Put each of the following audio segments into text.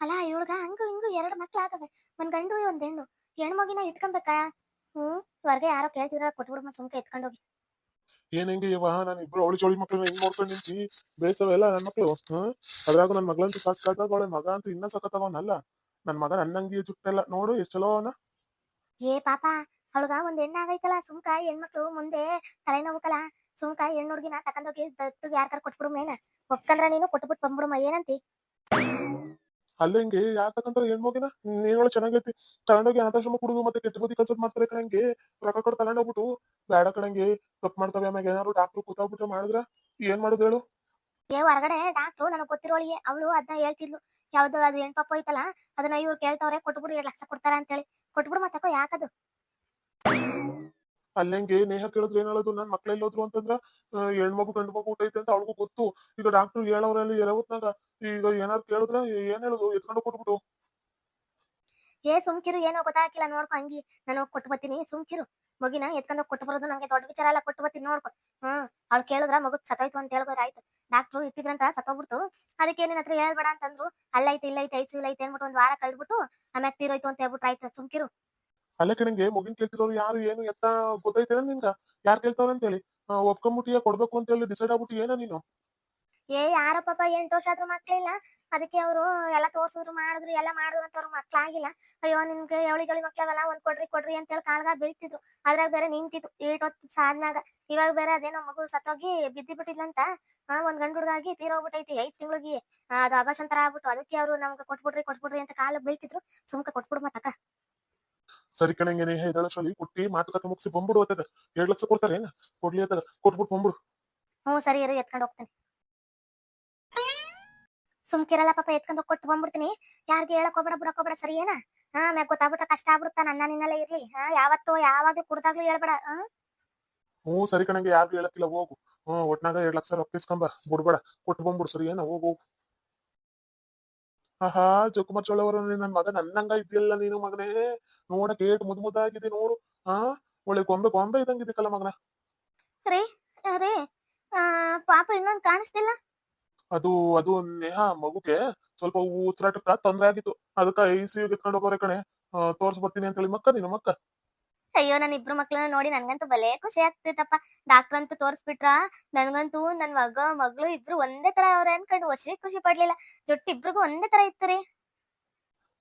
ಅಲ್ಲ ಇವಳ್ಗ ಹಂಗು ಹಿಂಗು ಎರಡು ಮಕ್ಳು ಆಗವೆ. ಒಂದ್ ಗಂಡು ಒಂದ್ ಹೆಣ್ಣು. ಹೆಣ್ಣು ಮಗಿನ ಇಟ್ಕೊಬೇಕಾ? ಹ್ಮ್ ಹೊರಗೆ ಯಾರೋ ಕೇಳ್ತಿದ್ರ ಕೊಟ್ಬಿಡಮ್ಮ ಸುಮ್ಕೆ ಎತ್ಕೊಂಡೋಗಿ. ಏನ್ ಹೆಂಗೆ ಯವ್ವ? ನಾನು ಇಬ್ರು ಅವಳಿ ಜೋಳಿ ಮಕ್ಳನ್ನ ಹೆಂಗ್ ನೋಡ್ಕೊಂಡ್ ನಿಂತಿ? ಬೇಸವೆಲ್ಲ ನನ್ ಮಕ್ಳು. ಹ್ಮ್ ಅದ್ರಾಗ ನನ್ ಮಗಳಂತೂ ಸಾಕಾಗವಳೆ ಮಗ ಅಂತೂ ಇನ್ನ ಸಖತ್ತವನಲ್ಲ ನನ್ ಮಗ ನನ್ನಂಗಿ ಜುಟ್ಟೆಲ್ಲ ನೋಡು ಎಷ್ಟ್ ಚಲೋ ಅವನ. ಏ ಪಾಪ ಅವಳಗ ಒಂದ್ ಹೆಣ್ಣು ಆಗೈತಲ್ಲ ಸುಮ್ಕ ಹೆಣ್ಮಕ್ಳು ಮುಂದೆ ತಲೆನೋವುಕಲ್ಲ ಸುಮ್ಕ ಹೆಣ್ಣು ಹುಡ್ಗಿನ ತಕೊಂಡೋಗಿ ದತ್ತು ಯಾರ್ಕಾರ ಕೊಟ್ಬಿಡು ಮೇನ. ಒಪ್ಕಂದ್ರ ನೀನು ಕೊಟ್ಬಿಟ್ಟು ಬಂದ್ಬಿಡುಮ ಏನಂತಿ? ಅಲ್ಲಂಗೆ ಯಾಕಂದ್ರೆ ಹೆಣ್ಮಗಿನ? ನೀನೊಳ ಚೆನ್ನಾಗೈತಿ. ತಗೊಂಡೋಗಿ ಅನಾಥಾಶ್ರಮ ಕುಡುದು ಮತ್ತೆ ಕೆಟ್ಟ ಬುದ್ಧಿ ಕಲ್ಸದ್ ಮಾಡ್ತಾರೆ ಕಣಂಗೆ. ರೊಕ್ಕ ಕೊಟ್ಟು ತಗೊಂಡೋಗ್ಬಿಟ್ಟು ಬೇಡ ಕಣಂಗೆ ತಪ್ಪು ಮಾಡ್ತವೆ ಆಮ್ಯಾಗ. ಏನಾದ್ರು ಡಾಕ್ಟ್ರು ಕೂತಾಗ್ಬಿಟ್ರೆ ಮಾಡಿದ್ರ ಏನ್ ಮಾಡುದು ಹೇಳು? ಏ ಹೊರಗಡೆ ಡಾಕ್ಟ್ರು ನನಗೆ ಗೊತ್ತಿರೋಳಿಗೆ. ಅವಳು ಅದನ್ನ ಹೇಳ್ತಿದ್ಲು. ಯಾವ್ದು ಅದು ಏನ್ ಪಾಪ ಐತಲ್ಲ ಅದನ್ನ ಇವ್ರು ಕೇಳ್ತಾವ್ರೆ ಕೊಟ್ಬಿಡು ಎರಡ್ ಲಕ್ಷ ಕೊಡ್ತಾರ ಅಂತೇಳಿ. ಕೊಟ್ಬಿಡು ಮತ್ತಕೋ ಯಾಕದು? ಅಲ್ಲಂಗೆ ನೇಹ ಕೇಳಿದ್ರೆ ಏನ್ ಹೇಳೋದು ನನ್ ಮಕ್ಳು ಎಲ್ಲೋದ್ರು ಅಂತಂದ್ರ ಹೆಣ್ಮಗು, ಗಂಡು ಮಗು ಊಟ ಐತೆ ಅಂತ ಅವಳಿಗೂ ಗೊತ್ತು. ಈಗ ಡಾಕ್ಟರ್ ಹೇಳೋರಲ್ಲಿ ಎರವತ್ನಾಗ ಈಗ ಏನಾದ್ರು ಕೇಳಿದ್ರೆ ಏನ್ ಹೇಳುದು? ಎತ್ಕೊಂಡು ಕೊಟ್ಬಿಟ್ಟು ಏ, ಸುಮ್ಕಿರು, ಏನೋ ಗೊತ್ತಾಗಿಲ್ಲ ನೋಡ್ಕೊ ಹಂಗಿ. ನಾನು ಹೋಗ್ ಕೊಟ್ಟು ಬರ್ತೀನಿ. ಸುಮ್ಕಿರು, ಮಗಿನ ಎತ್ಕೊಂಡು ಕೊಟ್ಟು ಬರೋದು ನಂಗೆ ದೊಡ್ಡ ವಿಚಾರ ಎಲ್ಲ ಕೊಟ್ಟು ಬರ್ತೀನಿ ನೋಡ್ಕೊ. ಹ್ಮ್, ಅವ್ಳು ಕೇಳಿದ್ರ ಮಗು ಸತ್ತೋಯ್ತು ಅಂತ ಹೇಳಿದ್ರೆ ಆಯ್ತು. ಡಾಕ್ಟ್ರು ಇಟ್ಟಿದ್ರಂತ ಸತ್ತೋಗ್ಬಿಡ್ತು. ಅದಕ್ಕೆ ನಿನ್ನ ಹತ್ರ ಹೇಳ್ಬೇಡ ಅಂತಂದ್ರು. ಅಲ್ಲೈತೆ, ಇಲ್ಲೈತೆ, ಐಸು, ಇಲ್ಲೈತೆ ಅಂದ್ಬಿಟ್ಟು ಒಂದ್ ವಾರ ಕಳ್ದ್ಬಿಟ್ಟು ಆಮ್ಯಾಗ ತೀರೋಯ್ತು ಅಂತ ಹೇಳ್ಬಿಟ್ಟು ಆಯ್ತು ಸುಮ್ಕಿರು. ಅಲ್ಲ ಕಣಂಗೆ ಮಗಿನ್ ಕೇಳ್ತಿರೋರು ಯಾರು, ಏನು ಎತ್ತ ಗೊತ್ತೈತೆ ನಿನ್ಗ? ಯಾರು ಕೇಳ್ತಾರ ಅಂತೇಳಿ? ಹೇಳಿ ಒಪ್ಕೊಂಬಿಟ್ಟಿಯ ಕೊಡ್ಬೇಕು ಅಂತ ಹೇಳಿ ಡಿಸೈಡ್ ಆಗ್ಬಿಟ್ಟು ಏನ ನೀನು? ಏ, ಯಾರ ಪಾಪ ಎಂಟು ವರ್ಷ ಆದ್ರೂ ಮಕ್ಳಿಲ್ಲ. ಅದಕ್ಕೆ ಅವರು ಎಲ್ಲ ತೋರ್ಸಿದ್ರು, ಮಾಡಿದ್ರು, ಎಲ್ಲ ಮಾಡಿದ್ರು ಅಂತ ಅವ್ರ ಮಕ್ಳಾಗಿಲ್ಲ. ಅಯ್ಯೋ ನಿಮ್ಗೆ ಎವಳಿ ಜವಳಿ ಮಕ್ಳವಲ್ಲ, ಒಂದ್ ಕೊಡ್ರಿ ಕೊಡ್ರಿ ಅಂತ ಹೇಳಿ ಕಾಲ್ಗ ಬೀಳ್ತಿದ್ರು. ಅದ್ರಾಗ ಬೇರೆ ನಿಂತಿತ್ತು ಏಟ್ ಹೊತ್ತು ಸಾಧನಾಗ ಇವಾಗ ಬೇರೆ ಅದೇನೋ ಮಗು ಸತ್ತೋಗಿ ಬಿದ್ದಿ ಬಿಟ್ಟಿದ್ಲಂತ ಒಂದ್ ಗಂಡ ಹುಡುಗಾಗಿ ತೀರೋಗ್ಬಿಟ್ಟೈತಿ ಐದ್ ತಿಂಗಳಿಗೆ. ಅದು ಅಭಾಷಂತರ ಆಗ್ಬಿಟ್ಟು, ಅದಕ್ಕೆ ಅವ್ರು ನಮ್ಗೆ ಕೊಟ್ಬಿಡ್ರಿ ಕೊಟ್ಬಿಡ್ರಿ ಅಂತ ಕಾಲ ಬೀಳ್ತಿದ್ರು. ಸುಮ್ಕ ಕೊಟ್ಬಿಡ್ ಮತ್ತಕ್ಕ. ಸರಿ ಕಣಂಗೆ ನೇಹ ಇದಳಷ್ಟರಲ್ಲಿ ಕೊಟ್ಟಿ ಮಾತುಕತೆ ಮುಗಿಸಿ ಬಂದ್ಬಿಡು ಅತ್ತದ ಎರಡ್ ಲಕ್ಷ ಕೊಡ್ತಾರೆ ಏನ? ಕೊಡ್ಲಿ ಅತ್ತದ ಕೊಟ್ಬಿಟ್ಟು ಬಂದ್ಬಿಡು. ಹ್ಞೂ ಸರಿ ಇರು ಎತ್ಕೊಂಡು ಹೋಗ್ತೀನಿ. ಸುಮ್ಕಿರಲ್ಲ ಪಾಪ ಎತ್ಕೊಂಡು ಕೊಟ್ಟು ಬಂದ್ಬಿಡ್ತೀನಿ. ಯಾರಿಗೆ ಹೇಳಕ್ ಹೋಗ್ಬೇಡ ಬಿಡಕ್ ಹೋಗ್ಬೇಡ ಸರಿ ಏನ? ಹಾ ಮ್ಯಾಗ ಗೊತ್ತಾಗ್ಬಿಟ್ರೆ ಕಷ್ಟ ಆಗ್ಬಿಡುತ್ತ ನನ್ನ ನಿನ್ನಲ್ಲೇ ಇರ್ಲಿ. ಹಾ ಯಾವತ್ತೂ ಯಾವಾಗ್ಲೂ ಕುಡ್ದಾಗ್ಲೂ ಹೇಳ್ಬೇಡ ಹಾ? ಹ್ಞೂ ಸರಿ ಕಣಂಗೆ ಯಾರಿಗೂ ಹೇಳಕ್ಕಿಲ್ಲ ಹೋಗು. ಹ್ಞೂ ಒಟ್ನಾಗ ಎರಡ್ ಲಕ್ಷ ರೊಕ್ಕ ಇಸ್ಕೊಂಬ ಬಿಡ್ಬೇಡ ಕೊಟ್ಟು ಬಂದ್ಬಿಡು ಸರಿ ಏನ? ಹೋಗು ಹೋಗು. ಆಹಾ ಜಕುಮಾರ್ ಚೋಳವರು ನನ್ ಮಗ ನನ್ನಂಗ ಇದ್ದಿಲ್ಲ ನೀನು ಮಗನೇ. ನೋಡಕ್ ಏಟ್ ಮುದ್ ಮುದ್ದಾಗಿದೆ ನೋಡು. ಹಾ ಒಳ್ಳೆ ಗೊಂಬೆ ಗೊಂಬೆ ಇದ್ದಂಗ ಇದಕ್ಕಲ್ಲ ಮಗನ. ರೀ ರೇ ಪಾಪ ಇನ್ನೊಂದ್ ಕಾಣಿಸ್ತಿಲ್ಲ? ಅದು ಅದು ನೇಹ ಮಗುಗೆ ಸ್ವಲ್ಪ ಉಸಿರಾಟಕ್ಕ ತೊಂದ್ರೆ ಆಗಿತ್ತು. ಅದಕ್ಕ ಐ ಸಿ ಎತ್ಕೊಂಡು ಹೋಗೋರೆ ಕಣೆ. ತೋರ್ಸ್ ಬರ್ತೀನಿ ಅಂತ ಹೇಳಿ ಮಕ್ಕ ನೀನು ಮಕ್ಕ. ಅಯ್ಯೋ ನನ್ನ ಇಬ್ರು ಮಕ್ಳನ್ನ ನೋಡಿ ನನ್ಗಂತೂ ಬಲೇ ಖುಷಿ ಆಗ್ತೈತಪ್ಪ ಡಾಕ್ಟರ್ ಅಂತೂ ತೋರ್ಸ್ಬಿಟ್ರ? ನನ್ಗಂತೂ ನನ್ ಮಗ, ಮಗಳು ಇಬ್ರು ಒಂದೇ ತರ ಅವ್ರೆ ಅನ್ಕೊಂಡು ವರ್ಷ ಖುಷಿ ಪಡ್ಲಿಲ್ಲ. ಜೊಟ್ಟು ಇಬ್ರಿಗೂ ಒಂದೇ ತರ ಇತ್ತು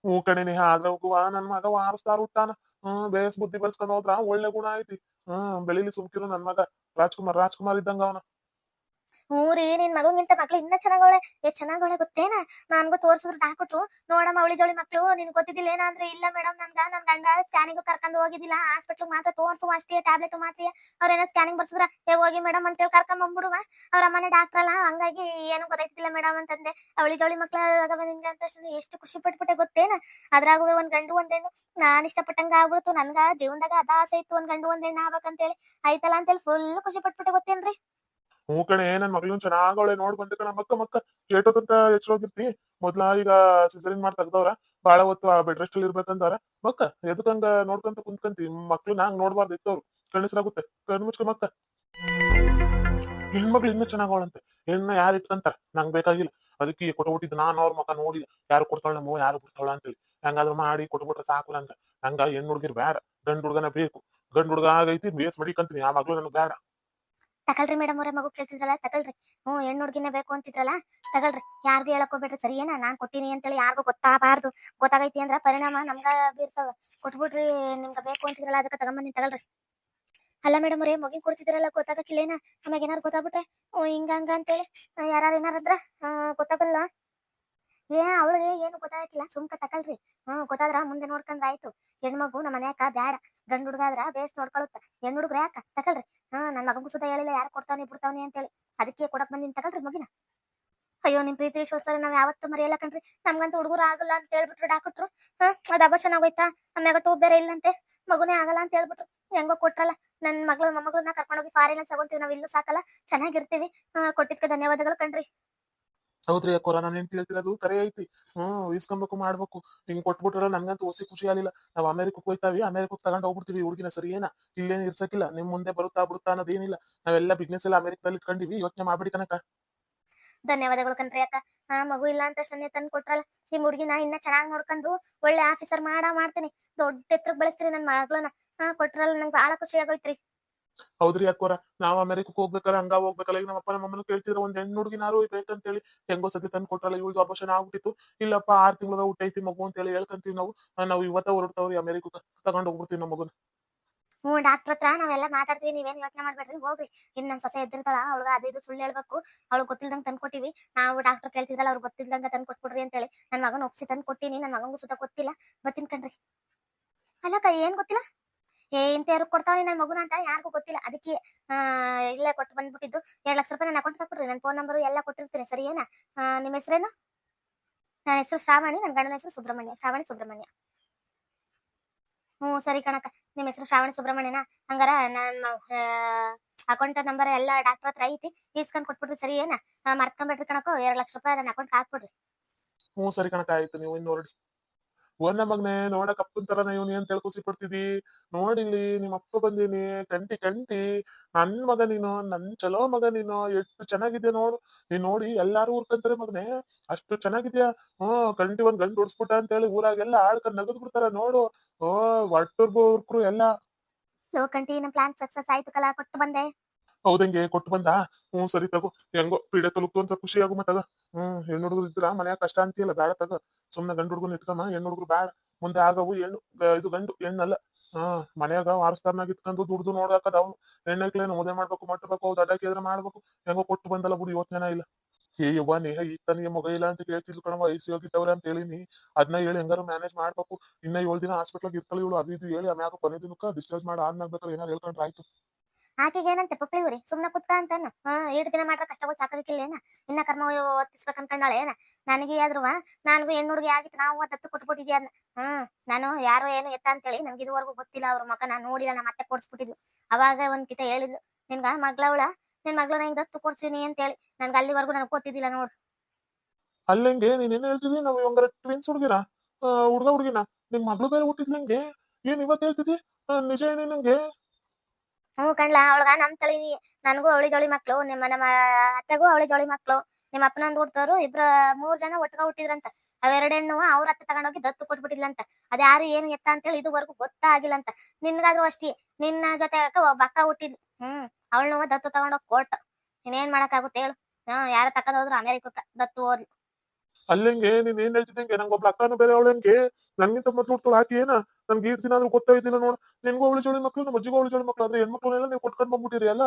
ಹ್ಞೂ ಕಣೆ ನೇಹ, ಆದ್ರ ಹೋಗುವ. ನನ್ ಮಗ ವಾರಸ್ತಾರ ಹುಟ್ಟಾನ. ಹ್ಮ್ ಬೇಸ್ ಬುದ್ಧಿ ಬೆಳೆಸ್ಕೊಂಡ್ ಹೋದ್ರ, ಒಳ್ಳೆ ಗುಣ ಐತಿ ಹ್ಮ್ ಬೆಳಿಲಿ ಸುಮ್ಕಿರು ನನ್ ಮಗ. ರಾಜ್ಕುಮಾರ್ ರಾಜ್ಕುಮಾರ್ ಇದ್ದಂಗ ಅವನ. ಹ್ಞೂ ರೀ, ನಿನ್ ಮಗಂಗಿಂತ ಮಕ್ಳು ಇನ್ನ ಚೆನ್ನಾಗವಳೆ. ಎಷ್ಟ್ ಚೆನ್ನಾಗವಳೆ ಗೊತ್ತೇನ? ನನ್ಗೂ ತೋರ್ಸಿದ್ರು ಡಾಕ್ಟ್ರು. ನೋಡಮ್ಮ ಅವಳಿ ಜೋಳಿ ಮಕ್ಳು ನಿನ್ ಗೊತ್ತಿದ್ದಿಲ್ಲ ಏನಂದ್ರೆ ಇಲ್ಲ ಮೇಡಮ್ ನನ್ಗ. ನನ್ ಗಂಡ ಸ್ಕ್ಯಾನಿಂಗ್ ಕರ್ಕೊಂಡು ಹೋಗಿದ್ದಿಲ್ಲ. ಹಾಸ್ಪಿಟ್ಲ್ ಮಾತ್ರ ತೋರ್ಸುವ ಅಷ್ಟೇ ಟ್ಯಾಬ್ಲೆಟ್ ಮಾತ್ರ. ಅವ್ರೇನ ಸ್ಕ್ಯಾನಿಂಗ್ ಬರ್ಸಿದ್ರ, ಏ ಹೋಗಿ ಮೇಡಮ್ ಅಂತೇಳಿ ಕರ್ಕೊಂಡ್ ಬಂದ್ಬಿಡುವ. ಅವ್ರ ಅಮ್ಮನೆ ಡಾಕ್ಟರ್ ಅಲ್ಲ, ಹಂಗಾಗಿ ಏನು ಗೊತ್ತಾಯ್ತಿಲ್ಲ ಮೇಡಮ್ ಅಂತಂದೆ. ಅವಳಿ ಜೋಳಿ ಮಕ್ಳ ನಿನ್ಗೆ ಅಂತ ಎಷ್ಟು ಖುಷಿ ಪಟ್ಬಿಟ್ಟೆ ಗೊತ್ತೇನ? ಅದ್ರಾಗ ಒಂದ್ ಗಂಡು ಒಂದೇನು ನಾನ್ ಇಷ್ಟಪಟ್ಟಂಗ ಆಗ್ಬಿಡ್ತು. ನನ್ಗ ಜೀವನದಾಗ ಅದ ಆಸೆ ಇತ್ತು. ಒಂದ್ ಗಂಡು ಒಂದ್ ಹೆಣ್ಣು ಆಗ್ಬೇಕಂತೇಳಿ. ಆಯ್ತಲ್ಲ ಅಂತೇಳಿ ಫುಲ್ ಖುಷಿ ಪಟ್ಬಿಟ್ಟೆ ಗೊತ್ತೇನ್ರಿ? ಹ್ಞೂ ಕಣೆ, ನನ್ ಮಗಳು ಚೆನ್ನಾಗವಳೆ ನೋಡ್ ಬಂದೆ ಕಣ ಮಕ್ಕ ಮಕ್ಕ ಕೇಟೋದಂತ ಎಚ್ಚರೋಗಿರ್ತಿ ಮೊದ್ಲ ಈಗ ಸಿಸರಿನ್ ಮಾಡಿ ತೆಗ್ದವ್ರ. ಬಾಳ ಹೊತ್ತು ಆ ಬೆಡ್ ರೆಸ್ಟ್ ಅಲ್ಲಿ ಇರ್ಬೇಕಂತಾರ ಮಕ್ಕ ಎದಕ್ಕಂಗ ನೋಡ್ಕೊಂತ ಕುಂತ್ಕಂತಿ? ಮಕ್ಳು ನಾಂಗ್ ನೋಡ್ಬಾರ್ದು ಇತ್ತವ್ರು ಕಣಿಸ್ರಾಗುತ್ತೆ ಕಣ್ ಮುಚ್ಕ ಮಕ್ಕ. ಹೆಣ್ಮಕ್ಳು ಇನ್ನೂ ಚೆನ್ನಾಗವಳಂತೆ ಹೆಣ್ಣ ಯಾರು ಇಟ್ಕಂತಾರ? ನಂಗ್ ಬೇಕಾಗಿಲ್ಲ. ಅದಕ್ಕೆ ಕೊಟ್ಬಿಟ್ಟಿದ್ದು ನಾನ್ ಅವ್ರ ಮಕ್ಕ ನೋಡಿಲ್ಲ. ಯಾರು ಕೊಡ್ತಾಳ ನಮ್ಮ ಯಾರು ಕೊಡ್ತಾಳ ಅಂತೇಳಿ. ಹೆಂಗಾದ್ರು ಮಾಡಿ ಕೊಟ್ಬಿಟ್ರೆ ಸಾಕು ಅಂತ ಹಂಗ ಹೆಣ್ಣು ಹುಡ್ಗಿರ್ ಬೇಡ ಗಂಡ್ ಹುಡ್ಗನ ಬೇಕು. ಗಂಡ್ ಹುಡ್ಗ ಆಗೈತಿ, ಬೇಸ್ ಮಡಿಕಂತೀನಿ. ಆ ಮಗ್ಳು ನನಗ್ ಬೇಡ ತಗಳ್ರಿ ಮೇಡಮ್ ಅವರೇ, ಮಗು ಕೇಳ್ತಿದ್ರಲ್ಲ ತಗಲ್ರಿ ಹ್ಞೂ, ಹೆಣ್ಣು ಹುಡುಗಿನೇ ಬೇಕು ಅಂತಿದ್ರಲ್ಲ, ತಗಳ್ರಿ. ಯಾರಿಗೂ ಹೇಳಕೋಬೇಡ್ರಿ ಸರಿ ಏನ, ನಾನ್ ಕೊಟ್ಟಿನಿ ಅಂತೇಳಿ ಯಾರಿಗೂ ಗೊತ್ತಾಗಬಾರ್ದು. ಗೊತ್ತಾಗೈತಿ ಅಂದ್ರ ಪರಿಣಾಮ ನಮ್ಗ ಬೀರ್ತಾವ. ಕೊಟ್ಬಿಡ್ರಿ, ನಿಮ್ಗ ಬೇಕು ಅಂತಿದ್ರಲ್ಲ, ಅದಕ್ಕೆ ತಗೊಂಬಂದಿನಿ ತಗಲ್ರಿ ಅಲ್ಲ ಮೇಡಮ್ ಅವರೇ, ಮಗಿನ್ ಕೊಡ್ತಿದ್ರಲ್ಲ ಗೊತ್ತಾಗಕ್ಕಿಲ್ಲೇನ ನಮಗೆ ಏನಾರು ಗೊತ್ತಾಗ್ಬಿಟ್ರೆ? ಓ ಹಿಂಗ, ಹಂಗ ಅಂತೇಳಿ ಯಾರು ಏನಾರಂದ್ರ ಗೊತ್ತಾಗಲ್ಲ ಏ, ಅವಳಿಗೆ ಏನು ಗೊತ್ತಾಗಕ್ಕಿಲ್ಲ, ಸುಮ್ಕ ತಕಲ್ರಿ ಹ್ಮ್ ಗೊತ್ತಾದ್ರ ಮುಂದೆ ನೋಡ್ಕೊಂಡ್ರ ಆಯ್ತು. ಹೆಣ್ಮಗು ನಮ್ಮ ಮನ್ಯಾಕ ಬ್ಯಾಡ. ಗಂಡ ಹುಡ್ಗಾದ್ರ ಬೇಸ್ ನೋಡ್ಕೊಳುತ್ತ. ಹೆಣ್ಣು ಹುಡುಗ್ರ ಯಾಕ? ತಕಳ್ರಿ ಹಾ ನನ್ನ ಮಗಂಗೂ ಸುತ ಹೇಳಿಲ್ಲ ಯಾರು ಕೊಡ್ತಾನೆ ಅಂತ ಹೇಳಿ ಅದಕ್ಕೆ ಕೊಡಕ್ ಬಂದಿನ ತಗಳ್ರಿ ಮಗಿನ. ಅಯ್ಯೋ, ನಿಮ್ ಪ್ರೀತಿ ವಿಶ್ವಾಸ ನಾವ್ ಯಾವತ್ತೂ ಮರೆಯಲ್ಲ ಕಣ್ರಿ. ನಮ್ಗಂತ ಹುಡುಗರು ಆಗಲ್ಲ ಅಂತ ಹೇಳ್ಬಿಟ್ರು ಡಾಕ್ಟ್ರು. ಹಾ, ಅದ್ ಅಬರ್ಷನ್ ಆಗೋಯ್ತಾ ಆಮ್ಯಾಗ ಟೂಬ್ ಬೇರೆ ಇಲ್ಲಂತೆ. ಮಗುನೇ ಆಗಲ್ಲ ಅಂತ ಹೇಳ್ಬಿಟ್ರು. ಹೆಂಗೋ ಕೊಟ್ರಲ್ಲ. ನನ್ ಮಗಳು ಮೊಮ್ಮಗಳನ್ನ ಕರ್ಕೊಂಡೋಗಿ ಫಾರಿನ್ ತಗೊಂತೀವಿ, ನಾವ್ ಇಲ್ಲೂ ಸಾಕಲ್ಲ. ಚೆನ್ನಾಗಿರ್ತೀವಿ. ಕೊಟ್ಟಿದ್ಕೆ ಧನ್ಯವಾದಗಳು ಕಣ್ರಿ. ಹೌದ್ರಿ ಕೊರೋನಾ ನಾನು ಏನ್ ಕೇಳ್ತಿರೋದು ಕರೆ ಐತಿ. ಹ್ಮ್ ಇಸ್ಕೊಬೇಕು ಮಾಡ್ಬೇಕು. ಹಿಂಗ್ ಕೊಟ್ಬಿಟ್ರ ನಮ್ಗಂತ ಓಸಿ ಖುಷಿ ಆಗಿಲ್ಲ ನಾವ್ ಅಮೆರಿಕಕ್ಕೆ ಹೋಯ್ತಾವಿ ಅಮೆರಿಕಕ್ಕೆ ತಗೊಂಡ್ ಹೋಗ್ಬಿಡ್ತೀವಿ ಹುಡುಗಿನ ಸರಿ ಏನ ಇಲ್ಲೇನ್ ಇರ್ಸಕ್ಕಿಲ್ಲ ನಿಮ್ ಮುಂದೆ ಬರುತ್ತಾ ಬರುತ್ತಾ ಅನ್ನೋದೇನಿಲ್ಲ. ನಾವೆಲ್ಲ ಬಿಸ್ನೆಸ್ ಎಲ್ಲ ಅಮೆರಿಕದಲ್ಲಿ ಇಟ್ಕೊಂಡಿವಿ, ಯೋಚನೆ ಮಾಡ್ಬಿಡಿ ಕನಕ ಧನ್ಯವಾದಗಳು ಕಣ್ರಿ ಅಕ್ಕ. ಹಾ ಮಗು ಇಲ್ಲ ಅಂತ ತಕ್ಷಣ ತಂದು ಕೊಟ್ರಲ್ಲ ಈ ಹುಡುಗಿನ ಇನ್ನ ಚೆನ್ನಾಗಿ ನೋಡ್ಕೊಂಡು ಒಳ್ಳೆ ಆಫೀಸರ್ ಮಾಡ ಮಾಡ್ತೀನಿ. ದೊಡ್ಡ ಎತ್ರಕ್ ಬೆಳೆಸ್ತೀನಿ ನನ್ ಮಗಳನ್ನ. ಹಾ ಕೊಟ್ರಲ್ಲ, ನಂಗೆ ಬಹಳ ಖುಷಿ ಆಗೋಯ್ತ್ರಿ. ಹೌದ್ರಿ ಅಕ್ಕೋರ? ನಾವ್ ಅಮೆರಿಕಕ್ಕೆ ಹೋಗ್ಬೇಕಾರ ಹಂಗ ಹೋಗ್ಬೇಕಲ್ಲ. ಈಗ ನಮ್ಮ ಅಪ್ಪ ನಮ್ಮಮ್ಮನ ಕೇಳ್ತಿದ್ರ, ಒಂದ್ ಹೆಣ್ಣು ಹುಡುಗಿನಾರು ಹೇಳಿ ಹೆಂಗೋ ಸತಿ ತಂದ್ ಕೊಟ್ರಲ್ಲ ಇವ್ ಅಪೋಷನ್ ಆಗ್ಬಿಟ್ಟಿತ್ತು. ಇಲ್ಲಪ್ಪ, ಆರ್ ತಿಂಗಳ ಐತಿ ಮಗು ಅಂತ ಹೇಳಿ ಹೇಳ್ಕಂತೀವಿ ನಾವು. ನಾವ್ ಇವತ್ತ ಹೊರಡ್ತಾವ್ರಿ ಅಮೆರಿಕಕ್ಕೆ ತಗೊಂಡ್ ಹೋಗ್ಬಿಡ್ತೀವಿ ನಮ್ಮ ಮಗುನ. ಹ್ಮ್ ಡಾಕ್ಟರ್ ಹತ್ರ ನಾವೆಲ್ಲ ಮಾತಾಡ್ತೀವಿ, ನೀವೇನ್ ಯೋಚನೆ ಮಾಡ್ಬೇಡ್ರಿ? ಹೋಗ್ರಿ. ಇನ್ ನನ್ ಸೊಸೆ ಎದ್ದಿರ್ತಾಳ, ಅವ್ಳಗ ಅದು ಇದು ಸುಳ್ಳು ಹೇಳ್ಬೇಕು. ಅವ್ಳು ಗೊತ್ತಿಲ್ದಂಗ್ ತಂದ್ ಕೊಟ್ಟಿವಿ. ನಾವು ಡಾಕ್ಟರ್ ಕೇಳ್ತಿದ್ರಲ್ಲ, ಅವ್ರು ಗೊತ್ತಿಲ್ದಂಗ ತಂದ್ ಕೊಟ್ಬಿಡ್ರಿ ಅಂತೇಳಿ. ನನ್ ಮಗನ ಒಪ್ಸಿ ತಂದ್ ಕೊಟ್ಟಿನಿ, ನನ್ ಮಗಂಗೂ ಸುತ್ತ ಗೊತ್ತಿಲ್ಲ. ಗೊತ್ತಿನ್ ಕಣ್ರಿ. ಅಲ್ಲಕ್ಕ, ಏನ್ ಗೊತ್ತಿಲ್ಲ? ಏ ಇಂತ ಯಾರು ಕೊಡ್ತಾವ ನನ್ ಮಗುನ ಅಂತ ಯಾರಿಗೂ ಗೊತ್ತಿಲ್ಲ. ಅದಕ್ಕೆ ಇಲ್ಲೇ ಕೊಟ್ಟು ಬಂದ್ಬಿಟ್ಟಿದ್ದು ಎರಡ್ ಲಕ್ಷ ರೂಪಾಯಿ ನನ್ನ ಅಕೌಂಟ್ ಹಾಕ್ಬಿಡ್ರಿ ನನ್ನ ಫೋನ್ ನಂಬರ್ ಎಲ್ಲ ಕೊಟ್ಟಿರ್ತೀನಿ. ಸರಿ ಏನ? ನಿಮ್ಮ ಹೆಸರೇನು? ನನ್ನ ಹೆಸರು ಶ್ರಾವಣಿ ನನ್ನ ಗಂಡನ ಹೆಸರು ಸುಬ್ರಹ್ಮಣ್ಯ. ಶ್ರಾವಣಿ ಸುಬ್ರಹ್ಮಣ್ಯ. ಹ್ಞೂ ಸರಿ ಕಣಕ್ಕ. ನಿಮ್ಮ ಹೆಸರು ಶ್ರಾವಣಿ ಸುಬ್ರಹ್ಮಣ್ಯನ? ಹಂಗಾರ ನನ್ನ ಅಕೌಂಟ್ ನಂಬರ್ ಎಲ್ಲ ಡಾಕ್ಟರ್ ಹತ್ರ ಐತಿ. ಇಸ್ಕೊಂಡ್ ಕೊಟ್ಬಿಡ್ರಿ ಸರಿ ಏನ? ಆ, ಮರ್ತ್ಕೊಂಡ್ಬಿಟ್ರಿ ಕಣಕ್ಕೋ. ಎರಡ್ ಲಕ್ಷ ರೂಪಾಯಿ ನನ್ನ ಅಕೌಂಟ್ ಹಾಕ್ಬಿಡ್ರಿ. ಹ್ಞೂ ಸರಿ ಕಣಕ ಆಯ್ತು. ನೀವು ಇನ್ನು ಒಂದ ಮಗ್ನೆ, ನೋಡಕ್ ಅಪ್ಪನ್ ತರನ ಇವನ್ ಏನ್ ತಿಳ್ ಖುಷಿ ಪಡ್ತಿದಿ ನೋಡಿಲ್ಲಿ ನಿಮ್ ಅಪ್ಪ ಬಂದೀನಿ, ಕಂಟಿ ಕಂಟಿ. ನನ್ ಮಗ ನೀನು, ನನ್ ಚಲೋ ಮಗ ನೀನು, ಎಷ್ಟು ಚೆನ್ನಾಗಿದ್ಯಾ ನೋಡು. ನೀನ್ ನೋಡಿ ಎಲ್ಲಾರು ಊರ್ಕಂತಾರೆ ಮಗ್ನೆ. ಅಷ್ಟು ಚೆನ್ನಾಗಿದ್ಯಾ? ಹ್ಮ್ ಕಂಟಿ ಒಂದ್ ಗಂಡು ಉಡ್ಸ್ಬಿಟ್ಟ ಅಂತ ಹೇಳಿ ಊರಾಗೆಲ್ಲ ಆಡ್ಕೊಂಡ್ ನಗದ್ ಬಿಡ್ತಾರ ನೋಡು. ಓ, ಒಟ್ಟರ್ಗು ಊರ್ಕ್ರು ಎಲ್ಲ. ಲೋಕಂಟಿ ನಮ್ಮ ಪ್ಲಾನ್ ಸಕ್ಸಸ್ ಆಯ್ತು ಕಲಾ, ಕೊಟ್ಟು ಬಂದೆ. ಹೌದಂಗೆ, ಕೊಟ್ಟು ಬಂದ? ಹ್ಮ್ ಸರಿ ತಗೋ. ಹೆಂಗೋ ಪೀಡೆ ತಲುಪ್ತು ಅಂತ ಖುಷಿ ಆಗು ಮತ್ತ ಹ್ಮ್ ಹೆಣ್ಣು ಹುಡುಗರು ಇದ್ರ ಮನ್ಯಾಗ ಕಷ್ಟ ಅಂತೀಯಲ್ಲ ಬೇಡ ತಗ. ಸುಮ್ನೆ ಗಂಡು ಹುಡುಗನ್ ಇಟ್ಕಮ್ಮ ಹೆಣ್ಣು ಹುಡುಗರು ಬೇಡ ಮುಂದೆ ಆಗವು ಹೆಣ್ಣು ಇದು ಗಂಡು, ಹೆಣ್ಣಲ್ಲ. ಹಾ ಮನ್ಯಾಗ ವಾರಸ್ತಾರ್ನಾಗ ಇಟ್ಕೊಂಡು ದುಡ್ದು ನೋಡಾಕದ ಅವ್ನು. ಹೆಣ್ಣಕ್ಲೇನು ಮದುವೆ ಮಾಡ್ಬೇಕು ಮಟ್ಟಬೇಕು ಅವ್ ಅಡ್ಡಕ್ಕೆ ಎದ್ರ ಮಾಡ್ಬೇಕು. ಹೆಂಗೋ ಕೊಟ್ಟು ಬಂದಲ್ಲ ಬಿಡು ಯೋಚನೆ ಇಲ್ಲ. ಏ ಯವ್ವ, ನೇಹ ಈಗ ತನಗೆ ಮಗ ಇಲ್ಲ ಅಂತ ಕೇಳ್ತಿದ್ಲು ಕಣವ ಐಸಿ ಹೋಗಿದ್ದವ್ರೆ ಅಂತ ಹೇಳಿನಿ ಅದನ್ನ ಹೇಳಿ ಹೆಂಗಾರು ಮ್ಯಾನೇಜ್ ಮಾಡ್ಬೇಕು. ಇನ್ನ ಏಳು ದಿನ ಹಾಸ್ಪಿಟ್ಲಾಗ ಇರ್ತಾಳೆ ಇವಳು, ಅದು ಇದು ಹೇಳಿ ಆಮ್ಯಾಗ ಕೊನೆ ದಿನಕ್ಕ ಡಿಸ್ಚಾರ್ಜ್ ಮಾಡಿ. ಆದ್ಮೇಲೆ ಏನಾರು ಹೇಳ್ಕೊಂಡ್ರೆ ಆಯ್ತು. ಆಕೆಗೆ ಏನಂತೆ ಪುಕ್ಳಿ ಊರಿ ಸುಮ್ನೆ ಕುತ್ಕ ಅಂತಾನ? ಏಟ್ ದಿನ ಮಾಡ್ರ ಕಷ್ಟಗಳು ಸಾಕೋದಿಕ್ಕಿಲ್ಲ ಏನ? ಇನ್ನ ಕರ್ಮ ಒತ್ತಿಸ್ಬೇಕು ಅನ್ಕೊಂಡಾಳೆ ಏನ? ನನಗೆ ಆದ್ರೂ ನನಗೂ ಹೆಣ್ಣು ಹುಡುಗಿ ಆಗಿತ್ತು ನಾವು ದತ್ತು ಕೊಟ್ಬಿಟ್ಟಿದ್ಯಾ ಅದ್ನ? ಹ್ಮ್ ನಾನು ಯಾರು ಏನು ಎತ್ತ ಅಂತೇಳಿ ನನ್ಗೆ ಇದುವರೆಗೂ ಗೊತ್ತಿಲ್ಲ ಅವ್ರ ಮಕ್ಕ ನಾನು ನೋಡಿಲ್ಲ ನಮ್ಮ ಮತ್ತೆ ಕೊಡ್ಸ್ಬಿಟ್ಟಿದ್ಲು ಅವಾಗ ಒಂದ್ ಕಿತ ಹೇಳಿದ್ಲು ನಿನ್ಗ ಮಗ್ಳವಳ ನಿನ್ ಮಗ್ಳು ಹಿಂಗ್ ದತ್ತು ಕೊಡ್ಸಿನಿ ಅಂತೇಳಿ ನನ್ಗೆ ಅಲ್ಲಿವರೆಗೂ ನನಗೆ ಗೊತ್ತಿದ್ದಿಲ್ಲ ನೋಡು. ಅಲ್ಲಂಗೆ ನೀನ್ ಏನ್ ಹೇಳ್ತಿದ್ವಿ ನಾವು ಇವಂಗರ ಟ್ವಿನ್ಸ್ ಹುಡುಗಿರ ಹುಡುಗ ಹುಡುಗಿನ ನಿಮ್ ಮಗಳು ಬೇರೆ ಹುಟ್ಟಿದ್ಲಂಗೆ? ಏನ್ ಇವತ್ತು ಹೇಳ್ತಿದಿ? ಆ, ನಿಜ ಏನೇ ನಂಗೆ ಹ್ಞೂ ಕಣ್ಲಾ, ಅವಳಗ ನಮ್ ತಳಿ ನನಗೂ ಅವಳಿ ಜೋಳಿ ಮಕ್ಳು, ನಿಮ್ಮ ನಮ್ಮ ಅತ್ತೆಗೂ ಅವಳಿ ಜೋಳಿ ಮಕ್ಳು, ನಿಮ್ಮ ಅಪ್ಪನಂದ್ ಹುಡ್ತವ್ರು ಇಬ್ರ ಮೂರ್ ಜನ ಒಟ್ಟಿಗೆ ಹುಟ್ಟಿದ್ರಂತ. ಅವೆರಡೆಣ್ಣು ಅವ್ರ ಅತ್ತೆ ತಗೊಂಡೋಗಿ ದತ್ತು ಕೊಟ್ಬಿಟ್ಟಿದ್ಲಂತ. ಅದ್ಯಾರು ಏನ್ ಎತ್ತ ಅಂತೇಳಿ ಇದುವರೆಗೂ ಗೊತ್ತಾಗಿಲ್ಲ ಅಂತ ನಿನ್ಗಾದ್ರೂ ಅಷ್ಟೇ, ನಿನ್ನ ಜೊತೆ ಬಕ್ಕ ಅಕ್ಕ ಹುಟ್ಟಿದ್ಲು ಹ್ಮ್ ಅವಳನ್ನ ದತ್ತು ತಗೊಂಡೋಗಿ ಕೊಟ್ಟು. ಇನ್ನೇನ್ ಮಾಡಕ್ಕಾಗುತ್ತೆ ಹೇಳು. ಹ್ಮ್ ಯಾರ ತಕೊಂಡ್ ಹೋದ್ರು ಅಮೆರಿಕಕ್ಕ ದತ್ತು ಹೋದ್ಲು ಅಲ್ಲಂಗೆ, ನೀನ್ ಏನ್ ಹೇಳ್ತಿದ್ದಂಗೆ? ನಂಗೆ ಒಬ್ಳ ಅಕ್ಕನ ಬೇರೆ ಅವಳಂಗೆ ನಂಗಿಂತ ಮೊದ್ಲು ಹುಡ್ತಾಳ ಆಕಿ ಏನ? ನನ್ಗೆ ಈಟ್ ದಿನ ಆದ್ರೂ ಗೊತ್ತಾಯ್ತಿಲ್ಲ ನೋಡು. ನಿನ್ಗೂ ಅವಳಿ ಜೋಡಿ ಮಕ್ಳು, ನಮ್ಮ ಅಜ್ಜಿಗೂ ಅವಳಿ ಜೋಡಿ ಮಕ್ಳು. ಆದ್ರೆ ನೀವು ಕೊಟ್ಕೊಂಡ್ ಬಂದ್ಬಿಟ್ಟಿರಿ ಅಲ್ಲ?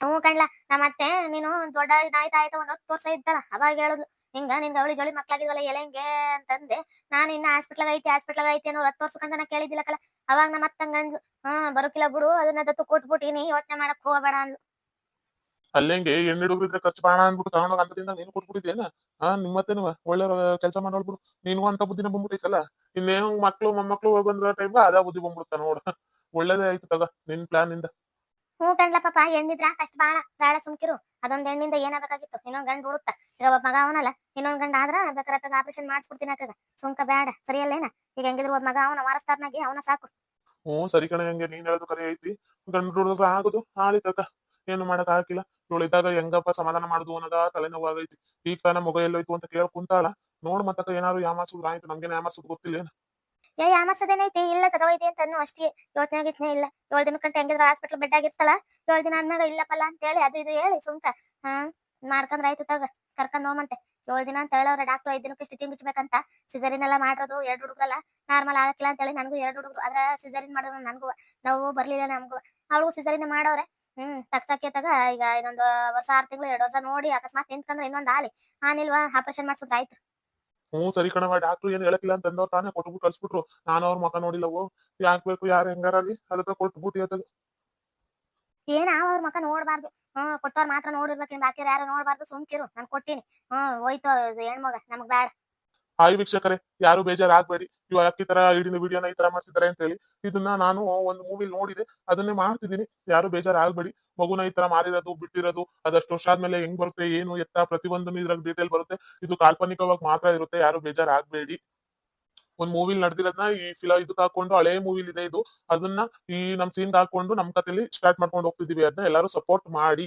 ಹ್ಞೂ ಕಣ್ಲ. ನಮ್ಮ ಅತ್ತೆ, ನೀನು ದೊಡ್ಡ ಇದಾಯ್ತಾ ಆಯ್ತಾ ಒಂದ್ ಹತ್ತು ವರ್ಷ ಇದ್ದಲ್ಲ. ಅವಾಗ ಹೇಳಿದ್ಲು, ಹಿಂಗ ನಿನ್ಗೆ ಅವಳಿ ಜೋಳಿ ಮಕ್ಳಾಗಿದ್ವಲ್ಲ ಎಲೆಂಗೆ ಅಂತಂದೆ. ನಾನು ಇನ್ನ ಹಾಸ್ಪಿಟ್ಲಾಗ ಐತಿ ಹಾಸ್ಪಿಟ್ಲಾಗ ಐತಿ ಅನ್ನೋ ಹತ್ತು ವರ್ಷ ಕಂತ ನಾ ಕೇಳಿದ್ದಿಲ್ಲ ಕಲ ಅವಾಗ ನಮ್ಮ ಅತ್ತಂಗ ಅಂದ್ಲು ಹ್ಮ್ ಬರೋಕಿಲ್ಲ ಬಿಡು, ಅದನ್ನ ದತ್ತು ಕೊಟ್ಬಿಟ್ಟಿನಿ ಯೋಚನೆ ಮಾಡಕ್ ಹೋಗಬೇಡ ಅಂದ್ಲು. ಅಲ್ಲಂಗೆ ಎಣ್ಣೆ ಹುಡುಗರಿದ್ರೆ ಖರ್ಚು ಬಾಣ ಅಂದ್ಬಿಟ್ಟು ತಗೊಂಡೋಗ ಅಂತದಿಂದ ನೀನು ಕೊಟ್ಬಿಟ್ಟಿದ್ದೇನ? ಹಾ ನಿಮ್ಮತ್ತೇನು ಒಳ್ಳೆ ಕೆಲಸ ಮಾಡೋಳ್ಬಿಡು ನೀನು ಅಂತ ಬುದ್ಧಿನ ಬಂದ್ಬಿಟ್ಟೈತಲ್ಲ? ಇನ್ನೇ ಮಕ್ಳು ಮೊಮ್ಮಕ್ಳು ಬಂದ್ರ ಟೈಮ್ ಅದ ಬುದ್ಧಿ ಬಂದ್ಬಿಡುತ್ತ ನೋಡು. ಒಳ್ಳೇದೇ ಆಯ್ತು ತಗ ನಿನ್ ಪ್ಲಾನ್ ಇಂದ ಹ್ಮ್ ಕಣ್ಲ ಪಾಪ ಹೆಣ್ಣಿದ್ರ ಕಷ್ಟ ಬಾಳ ಬೇಡ ಸುಮ್ಕಿರು. ಅದೊಂದ್ ಹೆಣ್ಣಿಂದ ಏನಾಗಬೇಕಾಗಿತ್ತು? ಇನ್ನೊಂದ್ ಗಂಡ ಹುಡುಕ್ತ ಈಗ ಒಬ್ಬ ಮಗ ಅವನಲ್ಲ ಇನ್ನೊಂದ್ ಗಂಡ ಆದ್ರ ಬೇಕಾರ ಆಪರೇಷನ್ ಮಾಡಿಸ್ಬಿಡ್ತೀನಿ ಅಕ್ಕ ಸುಮ್ಕ ಬೇಡ ಸರಿಯಲ್ಲೇನ? ಈಗ ಹೆಂಗಿದ್ರು ಒಬ್ಬ ಮಗ ಅವನ ವಾರಸ್ತಾರ್ನಾಗಿ ಅವನ ಸಾಕು. ಹ್ಞೂ ಸರಿ ಕಣೆ ಹಂಗೆ ನೀನ್ ಹೇಳೋದು ಕರೆ ಐತಿ. ಗಂಡ ಹುಡುಗ ಆಗುದು ತಗ. ಏನು ಮಾಡಕ್ ಹಾಕಿಲ್ಲ ಇವಳು ಇದ್ದಾಗ ಹೆಂಗಪ್ಪ ಸಮಾಧಾನ ಮಾಡುದು ಅನ್ನೋದ ತಲೆನೋವು ಆಗೈತಿ ಈಗ ತಾನ ಮಗ ಎಲ್ಲೋಯ್ತು ಅಂತ ಕೇಳ ಕುಂತಾಳ. ನೋಡ್ ಮತ್ತಕ್ಕ ಏನಾರು ಯಾಮಾರ್ಸುದು ಆಯ್ತು. ನಮ್ಗೆ ಯಾಮಾರ್ಸುದು ಗೊತ್ತಿಲ್ಲ ಏ ಯಾಮಾಸದೇನೈತಿ ಇಲ್ಲ ತಗೋಯ್ತಿ ಅಂತ ಅನ್ನೋ ಅಷ್ಟೇ. ಯೋಚನೆ ಆಗಿತ್ತೇ ಇಲ್ಲ. ಏಳ್ ದಿನ ಕಂಟ ಹೆಂಗಿದ್ರ ಹಾಸ್ಪಿಟಲ್ ಬೆಡ್ ಆಗಿರ್ತಾಳ. ಏಳ್ ದಿನ ಆದ್ಮೇಲೆ ಇಲ್ಲಪ್ಪಲ್ಲ ಅಂತ ಹೇಳಿ ಅದು ಇದು ಹೇಳಿ ಸುಮ್ಕ, ಹಾ, ಮಾಡ್ಕಂದ್ರ ಆಯ್ತು ತಗ. ಕರ್ಕೊಂಡ್ ಹೋಮಂತೆ ಏಳ್ ದಿನ ಅಂತ ಹೇಳವ್ರ ಡಾಕ್ಟರ್ ಐದ್ ದಿನಕ್ಕೆ ಸ್ಟಿಚಿಂಗ್ ಬಿಚ್ಚಬೇಕಂತ. ಸಿಸರಿನ್ ಎಲ್ಲ ಮಾಡಿರೋದು, ಎರಡು ಹುಡುಗರಲ್ಲ. ನಾರ್ಮಲ್ ಆಗಕ್ಕಿಲ್ಲ ಅಂತ ಹೇಳಿ ನನ್ಗೂ ಎರಡು ಹುಡುಗರು. ಅದ್ರ ಸಿಜರಿನ್ ಮಾಡಿದ್ರು ನನ್ಗೂ. ನಾವು ಬರ್ಲಿಲ್ಲ ನಮಗೂ. ಅವಳು ಸಿಜರಿನ್ ಮಾಡವ್ರೆ. ಹ್ಮ್ ತಕ್ಕ ತಗ ಈಗ ಇನ್ನೊಂದು ವರ್ಷ ಆರ್ ತಿಂಗಳು ಎರಡು ವರ್ಷ ನೋಡಿ ಅಕಸ್ಮಾತ್ ನಿಂತ್ಕೊಂಡ್ರೆ ಇನ್ನೊಂದ್ ಆಲಿ ಆನಿಲ್ವಾ ಆಪರೇಷನ್ ಮಾಡ್ಸಿದ್ರೆ ಆಯ್ತು. ಹ್ಞೂ ಸರಿ ಕಣವ ಡಾಕ್ಟ್ರು ಏನ್ ಹೇಳಕ್ಕಿಲ್ಲ ಅಂತ ಅಂದವ್ರು ತಾನೇ ಕೊಟ್ಟುಬಿಟ್ಟು ಕಳ್ಸ್ಬಿಟ್ರು. ನಾನು ಅವ್ರ ಮಕ ನೋಡಿಲ್ಲವು ಯಾಕ್ ಬೇಕು ಯಾರು ಹೆಂಗಾರಲ್ಲಿ ಅದಕ್ಕೆ ಕೊಟ್ಬಿಟ್ಟು ಇವತ್ತು ಏನ ಅವ್ರ ಮಕ ನೋಡ್ಬಾರ್ದು. ಹ್ಮ್ ಕೊಟ್ಟವ್ರ ಮಾತ್ರ ನೋಡಿರ್ಬೇಕಿನ್ ಬಾಕಿ ಯಾರು ನೋಡ್ಬಾರ್ದು ಸುಮ್ಕಿರು. ನಾನ್ ಕೊಟ್ಟಿನಿ. ಹ್ಮ್ ಹೋಯ್ತು ಹೆಣ್ಮಗ ನಮಗ್ ಬೇಡ ಹಾಯ್ ವೀಕ್ಷಕರೇ, ಯಾರು ಬೇಜಾರಾಗ್ಬೇಡಿ. ಇವ ಯಾಕೆ ತರ ಇಡೀ ವಿಡಿಯೋನ ಈ ತರ ಮಾಡ್ತಿದ್ದಾರೆ ಅಂತ ಹೇಳಿ, ಇದನ್ನ ನಾನು ಒಂದು ಮೂವಿ ನೋಡಿದೆ, ಅದನ್ನೇ ಮಾಡ್ತಿದ್ದೀನಿ. ಯಾರು ಬೇಜಾರಾಗ್ಬೇಡಿ. ಮಗುನ ಈ ತರ ಮಾರಿರೋದು, ಬಿಟ್ಟಿರೋದು, ಅದಷ್ಟು ವರ್ಷ ಆದ್ಮೇಲೆ ಹೆಂಗ್ ಬರುತ್ತೆ, ಏನು ಎತ್ತ, ಪ್ರತಿಯೊಂದು ಇದ್ರಾಗ ಡೀಟೇಲ್ ಬರುತ್ತೆ, ಇದು ಕಾಲ್ಪನಿಕವಾಗಿ ಮಾತ್ರ ಇರುತ್ತೆ. ಯಾರು ಬೇಜಾರಾಗ್ಬೇಡಿ. ಒಂದ್ ಮೂವಿಲ್ ನಡೆದಿರೋದ್ನ ಈ ಫಿಲ, ಇದಕ್ ಹಾಕೊಂಡು ಹಳೆ ಮೂವಿಲ್ ಇದೆ ಇದು. ಅದನ್ನ ಈ ನಮ್ ಸೀನ್ ಹಾಕೊಂಡು ನಮ್ ಕತೆಲಿ ಸ್ಟಾರ್ಟ್ ಮಾಡ್ಕೊಂಡು ಹೋಗ್ತಿದೀವಿ ಅದನ್ನ ಎಲ್ಲಾರು ಸಪೋರ್ಟ್ ಮಾಡಿ.